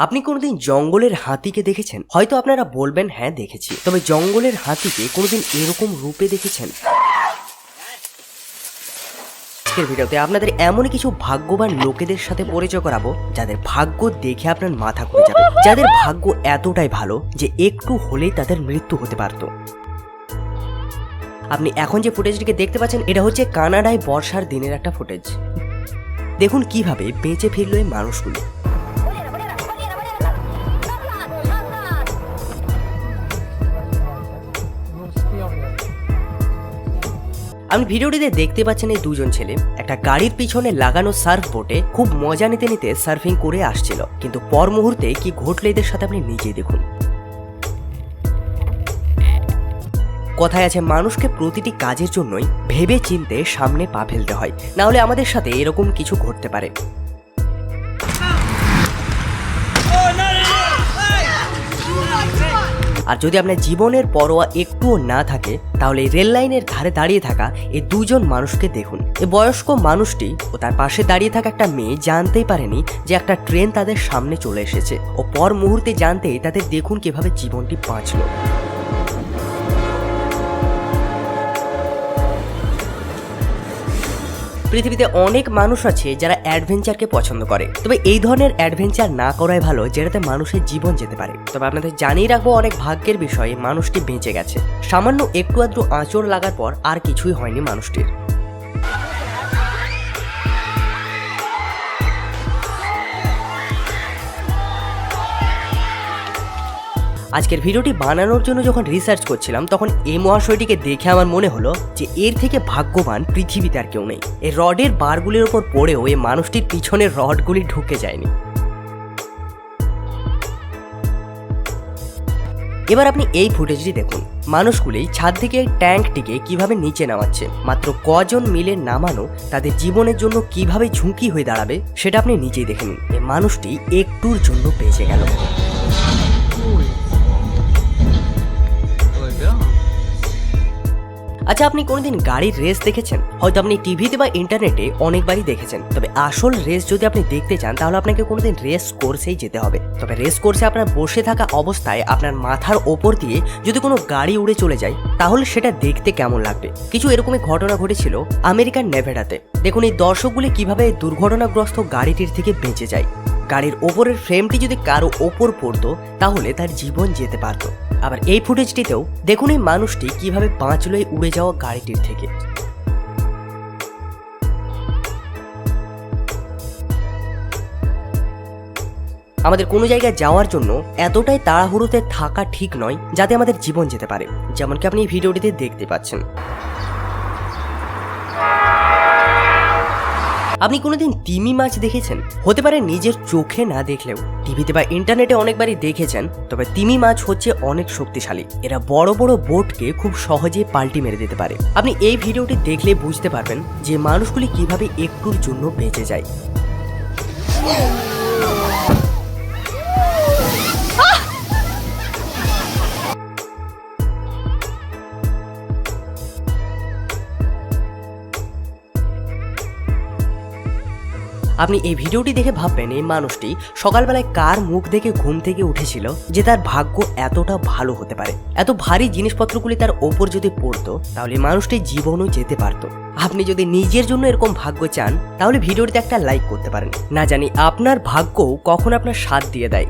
আপনি কোনোদিন জঙ্গলের হাতিকে দেখেছেন? হয়তো আপনারা বলবেন হ্যাঁ দেখেছি। তবে জঙ্গলের হাতিকে কোনোদিন এরকম রূপে দেখেছেন? আজকের ভিডিওতে আপনাদের এমন কিছু ভাগ্যবান লোকেদের সাথে পরিচয় করাবো, যাদের ভাগ্য দেখে আপনার মাথা ঘুরে যাবে। যাদের ভাগ্য এতটাই ভালো যে একটু হলেই তাদের মৃত্যু হতে পারতো। আপনি এখন যে ফুটেজটিকে দেখতে পাচ্ছেন, এটা হচ্ছে কানাডায় বর্ষার দিনের একটা ফুটেজ। দেখুন কীভাবে বেঁচে ফিরল এই মানুষগুলো। আপনি ভিডিওটিতে দেখতে পাচ্ছেন এই দুজন ছেলে। একটা গাড়ির পিছনে লাগানো সার্ফ বোটে খুব মজা নিতে নিতে সার্ফিং করে আসছিল। কিন্তু পর মুহূর্তে কি ঘটলে এদের সাথে আপনি নিজেই দেখুন। কথায় আছে, মানুষকে প্রতিটি কাজের জন্যই ভেবে চিনতে সামনে পা ফেলতে হয়। না হলে আমাদের সাথে এরকম কিছু ঘটতে পারে। আর যদি আপনার জীবনের পরোয়া একটুও না থাকে, তাহলে এই রেল লাইনের ধারে দাঁড়িয়ে থাকা এই দুজন মানুষকে দেখুন। এ বয়স্ক মানুষটি ও তার পাশে দাঁড়িয়ে থাকা একটা মেয়ে জানতেই পারেনি যে একটা ট্রেন তাদের সামনে চলে এসেছে। ও পর মুহূর্তে জানতেই তাদের দেখুন কীভাবে জীবনটি বাঁচলো। পৃথিবীতে অনেক মানুষ আছে যারা অ্যাডভেঞ্চারকে পছন্দ করে। তবে এই ধরনের অ্যাডভেঞ্চার না করাই ভালো, যেটাতে মানুষের জীবন যেতে পারে। তবে আপনাদের জানিয়ে রাখব অনেক ভাগ্যের বিষয়ে, মানুষটি বেঁচে গেছে। সামান্য একটু আধটু আঁচড় লাগার পর আর কিছুই হয়নি মানুষটির। আজকের ভিডিওটি বানানোর জন্য যখন রিসার্চ করছিলাম, তখন এই মহাশয়টিকে দেখে আমার মনে হলো যে এর থেকে ভাগ্যবান পৃথিবীতে আর কেউ নেই। এই রডের বারগুলির ওপর পড়েও এই মানুষটির পিছনের রডগুলি ঢুকে যায়নি। এবার আপনি এই ফুটেজটি দেখুন। মানুষগুলি ছাদ থেকে ট্যাঙ্কটিকে কীভাবে নিচে নামাচ্ছে, মাত্র কজন মিলে নামানো, তাদের জীবনের জন্য কীভাবে ঝুঁকি হয়ে দাঁড়াবে, সেটা আপনি নিজেই দেখে নিন। এই মানুষটি একটুর জন্য বেঁচে গেল। আচ্ছা আপনি কোনোদিন গাড়ির রেস দেখেছেন? হয়তো আপনি টিভিতে বা ইন্টারনেটে অনেকবারই দেখেছেন। তবে আসল রেস যদি আপনি দেখতে চান, তাহলে আপনাকে কোনোদিন রেস কোর্সেই যেতে হবে। তবে রেস কোর্সে আপনার বসে থাকা অবস্থায় আপনার মাথার ওপর দিয়ে যদি কোনো গাড়ি উড়ে চলে যায়, তাহলে সেটা দেখতে কেমন লাগবে? কিছু এরকমই ঘটনা ঘটেছিল আমেরিকার নেভেডাতে। দেখুন, এই দর্শকগুলি কীভাবে দুর্ঘটনাগ্রস্ত গাড়িটির থেকে বেঁচে যায়। গাড়ির ওপরের ফ্রেমটি যদি কারও ওপর পড়তো, তাহলে তার জীবন যেতে পারতো। আবার এই ফুটেজটিতেও দেখুন এই মানুষটি কীভাবে বাঁচলো এই উড়ে যাওয়া গাড়িটির থেকে। আমাদের কোনো জায়গায় যাওয়ার জন্য এতটাই তাড়াহুড়োতে থাকা ঠিক নয়, যাতে আমাদের জীবন যেতে পারে, যেমনকি আপনি এই ভিডিওটিতে দেখতে পাচ্ছেন। আপনি কোনোদিন তিমি মাছ দেখেছেন? হতে পারে নিজের চোখে না দেখলেও। টিভিতে বা ইন্টারনেটে অনেকবারই দেখেছেন, তবে তিমি মাছ হচ্ছে অনেক শক্তিশালী। এরা বড় বড় বোটকে খুব সহজে পাল্টি মেরে দিতে পারে। আপনি এই ভিডিওটি দেখলে বুঝতে পারবেন যে মানুষগুলি কীভাবে একটুর জন্য বেঁচে যায়। আপনি এই ভিডিওটি দেখে ভাববেন, এই মানুষটি সকালবেলায় কার মুখ দেখে ঘুম থেকে উঠেছিল যে তার ভাগ্য এতটা ভালো হতে পারে? এত ভারী জিনিসপত্রগুলি তার ওপর যদি পড়তো, তাহলে মানুষটি জীবনও যেতে পারতো। আপনি যদি নিজের জন্য এরকম ভাগ্য চান, তাহলে ভিডিওটিতে একটা লাইক করতে পারেন। না জানি আপনার ভাগ্যও কখন আপনার সাথ দিয়ে দেয়।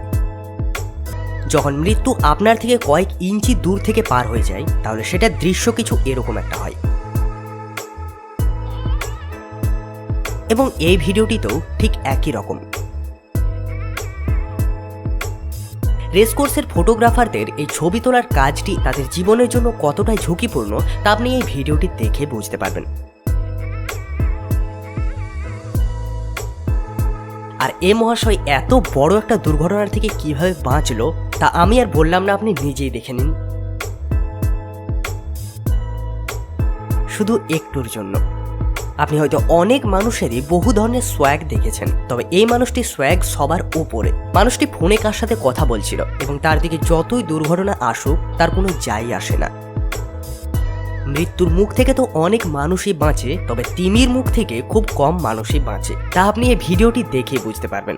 যখন মৃত্যু আপনার থেকে কয়েক ইঞ্চি দূর থেকে পার হয়ে যায়, তাহলে সেটা দৃশ্য কিছু এরকম একটা হয়। এবং এই ভিডিওটিতেও ঠিক একই রকম। রেসকোর্সের ফটোগ্রাফারদের এই ছবি তোলার কাজটি তাদের জীবনের জন্য কতটাই ঝুঁকিপূর্ণ, তা আপনি এই ভিডিওটি দেখে বুঝতে পারবেন। আর এ মহাশয় এত বড় একটা দুর্ঘটনার থেকে কীভাবে বাঁচলো, তা আমি আর বললাম না, আপনি নিজেই দেখে নিন। শুধু একটুর জন্য। আপনি হয়তো অনেক মানুষেরই বহু ধরনের সোয়াগ দেখেছেন, তবে এই মানুষটি সোয়াগ সবার ওপরে মানুষটি ফোনে কার সাথে কথা বলছিল এবং তার দিকে যতই দুর্ঘটনা আসুক, তার কোনো যাই আসে না। মৃত্যুর মুখ থেকে তো অনেক মানুষই বাঁচে, তবে তিমির মুখ থেকে খুব কম মানুষই বাঁচে। তা আপনি এই ভিডিওটি দেখে বুঝতে পারবেন।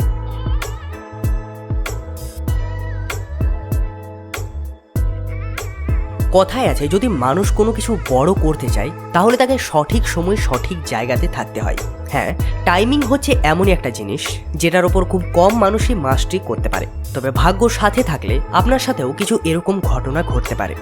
কথায় আছে, যদি মানুষ কোনো কিছু বড় করতে চায়, তাহলে তাকে সঠিক সময় সঠিক জায়গাতে থাকতে হয়। হ্যাঁ টাইমিং হচ্ছে এমনই একটা জিনিস, যেটার ওপর খুব কম মানুষই মাস্টিক করতে পারে। তবে ভাগ্য সাথে থাকলে আপনার সাথেও কিছু এরকম ঘটনা ঘটতে পারে।